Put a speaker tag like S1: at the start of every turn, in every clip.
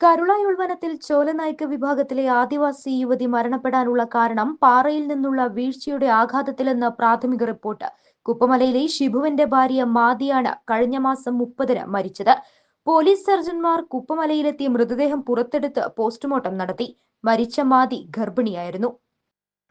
S1: കരുളായി ഉൾവനത്തിൽ ചോലനായ്ക്ക വിഭാഗത്തിലെ ആദിവാസി യുവതി മരണപ്പെടാനുള്ള കാരണം പാറയിൽ നിന്നുള്ള വീഴ്ചയുടെ ആഘാതത്തിലെന്ന് പ്രാഥമിക റിപ്പോർട്ട്. കുപ്പമലയിലെ ഷിബുവിന്റെ ഭാര്യ മാതിയാണ് കഴിഞ്ഞ മാസം മുപ്പതിന് മരിച്ചത്. പോലീസ് സർജന്മാർ കുപ്പമലയിലെത്തിയ മൃതദേഹം പുറത്തെടുത്ത് പോസ്റ്റ്മോർട്ടം നടത്തി. മരിച്ച മാതി ഗർഭിണിയായിരുന്നു.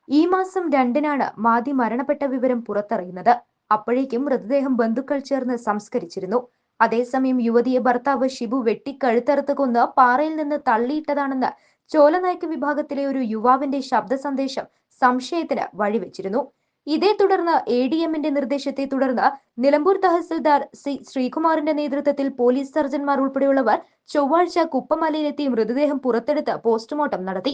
S1: ഈ മാസം രണ്ടിനാണ് മാതി മരണപ്പെട്ട വിവരം പുറത്തറിയുന്നത്. അപ്പോഴേക്കും മൃതദേഹം ബന്ധുക്കൾ ചേർന്ന് സംസ്കരിച്ചിരുന്നു. അതേസമയം യുവതിയെ ഭർത്താവ് ഷിബു വെട്ടിക്കഴുത്തറുത്ത് കൊന്ന് പാറയിൽ നിന്ന് തള്ളിയിട്ടതാണെന്ന് ചോലനായ്ക്ക് വിഭാഗത്തിലെ ഒരു യുവാവിന്റെ ശബ്ദ സന്ദേശം സംശയത്തിന് വഴിവെച്ചിരുന്നു. ഇതേ തുടർന്ന് എ ഡി എമ്മിന്റെ നിർദ്ദേശത്തെ തുടർന്ന് നിലമ്പൂർ തഹസിൽദാർ സി ശ്രീകുമാറിന്റെ നേതൃത്വത്തിൽ പോലീസ് സർജന്മാർ ഉൾപ്പെടെയുള്ളവർ ചൊവ്വാഴ്ച കുപ്പമലയിലെത്തി മൃതദേഹം പുറത്തെടുത്ത് പോസ്റ്റ്മോർട്ടം നടത്തി.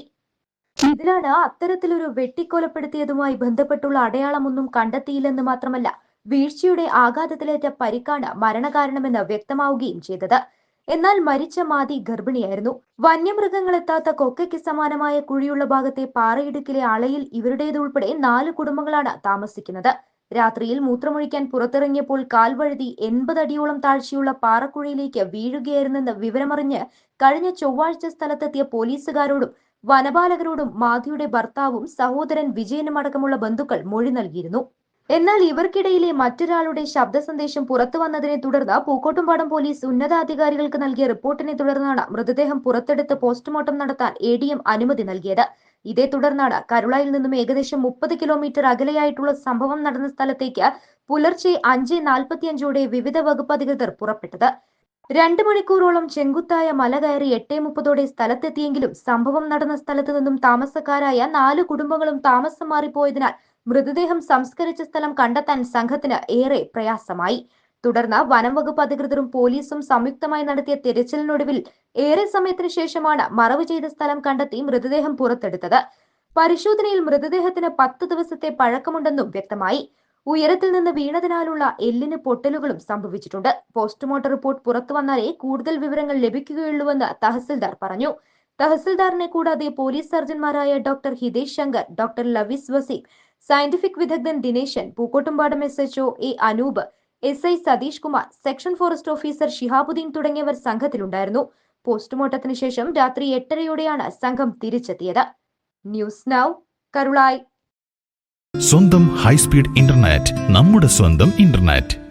S1: ഇതിലാണ് അത്തരത്തിലൊരു വെട്ടിക്കൊലപ്പെടുത്തിയതുമായി ബന്ധപ്പെട്ടുള്ള അടയാളമൊന്നും കണ്ടെത്തിയില്ലെന്ന് മാത്രമല്ല വീഴ്ചയുടെ ആഘാതത്തിലേറ്റ പരിക്കാണ് മരണകാരണമെന്ന് വ്യക്തമാവുകയും ചെയ്തത്. എന്നാൽ മരിച്ച മാതി ഗർഭിണിയായിരുന്നു. വന്യമൃഗങ്ങൾ എത്താത്ത കൊക്കയ്ക്ക് സമാനമായ കുഴിയുള്ള ഭാഗത്തെ പാറയിടുക്കിലെ അളയിൽ ഇവരുടേതുൾപ്പെടെ നാല് കുടുംബങ്ങളാണ് താമസിക്കുന്നത്. രാത്രിയിൽ മൂത്രമൊഴിക്കാൻ പുറത്തിറങ്ങിയപ്പോൾ കാൽവഴുതി എൺപത് അടിയോളം താഴ്ചയുള്ള പാറക്കുഴിയിലേക്ക് വീഴുകയായിരുന്നെന്ന് വിവരമറിഞ്ഞ് കഴിഞ്ഞ ചൊവ്വാഴ്ച സ്ഥലത്തെത്തിയ പോലീസുകാരോടും വനപാലകരോടും മാധിയുടെ ഭർത്താവും സഹോദരൻ വിജയനും അടക്കമുള്ള ബന്ധുക്കൾ മൊഴി നൽകിയിരുന്നു. എന്നാൽ ഇവർക്കിടയിലെ മറ്റൊരാളുടെ ശബ്ദ സന്ദേശം പുറത്തു വന്നതിനെ തുടർന്ന് പൂക്കോട്ടുംപാടം പോലീസ് ഉന്നതാധികാരികൾക്ക് നൽകിയ റിപ്പോർട്ടിനെ തുടർന്നാണ് മൃതദേഹം പുറത്തെടുത്ത് പോസ്റ്റ്മോർട്ടം നടത്താൻ എ അനുമതി നൽകിയത്. ഇതേ തുടർന്നാണ് കരുളയിൽ നിന്നും ഏകദേശം മുപ്പത് കിലോമീറ്റർ അകലെയായിട്ടുള്ള സംഭവം നടന്ന സ്ഥലത്തേക്ക് പുലർച്ചെ അഞ്ച് നാൽപ്പത്തിയഞ്ചോടെ വിവിധ വകുപ്പ് അധികൃതർ പുറപ്പെട്ടത്. രണ്ട് മണിക്കൂറോളം ചെങ്കുത്തായ മല കയറി എട്ടേ മുപ്പതോടെ സ്ഥലത്തെത്തിയെങ്കിലും സംഭവം നടന്ന സ്ഥലത്തു നിന്നും താമസക്കാരായ നാല് കുടുംബങ്ങളും താമസം മാറിപ്പോയതിനാൽ മൃതദേഹം സംസ്കരിച്ച സ്ഥലം കണ്ടെത്താൻ സംഘത്തിന് ഏറെ പ്രയാസമായി. തുടർന്ന് വനം വകുപ്പ് അധികൃതരും പോലീസും സംയുക്തമായി നടത്തിയ തിരച്ചിലിനൊടുവിൽ ഏറെ സമയത്തിന് ശേഷമാണ് മറവ് ചെയ്ത സ്ഥലം കണ്ടെത്തി മൃതദേഹം പുറത്തെടുത്തത്. പരിശോധനയിൽ മൃതദേഹത്തിന് പത്ത് ദിവസത്തെ പഴക്കമുണ്ടെന്നും വ്യക്തമായി. ഉയരത്തിൽ നിന്ന് വീണതിനാലുള്ള എല്ലിന് പൊട്ടലുകളും സംഭവിച്ചിട്ടുണ്ട്. പോസ്റ്റ്മോർട്ടം റിപ്പോർട്ട് പുറത്തു വന്നാലേ കൂടുതൽ വിവരങ്ങൾ ലഭിക്കുകയുള്ളൂവെന്ന് തഹസിൽദാർ പറഞ്ഞു. തഹസിൽദാറിനെ കൂടാതെ police സർജൻമാരായ doctor Hitesh Shankar doctor Lavis Waseem scientific വിദഗ്ധൻ Dineshan Pookkottumpadam S HO A Anoop S I Satheesh Kumar section forest officer Shihabuddin തുടങ്ങിയവർ സംഘത്തിലുണ്ടായിരുന്നു. പോസ്റ്റ്മോർട്ടത്തിന് ശേഷം രാത്രി എട്ടരയോടെയാണ് സംഘം തിരിച്ചെത്തിയത്. News now Karulai.
S2: സ്വന്തം ഹൈസ്പീഡ് ഇന്റർനെറ്റ് നമ്മുടെ സ്വന്തം ഇന്റർനെറ്റ്.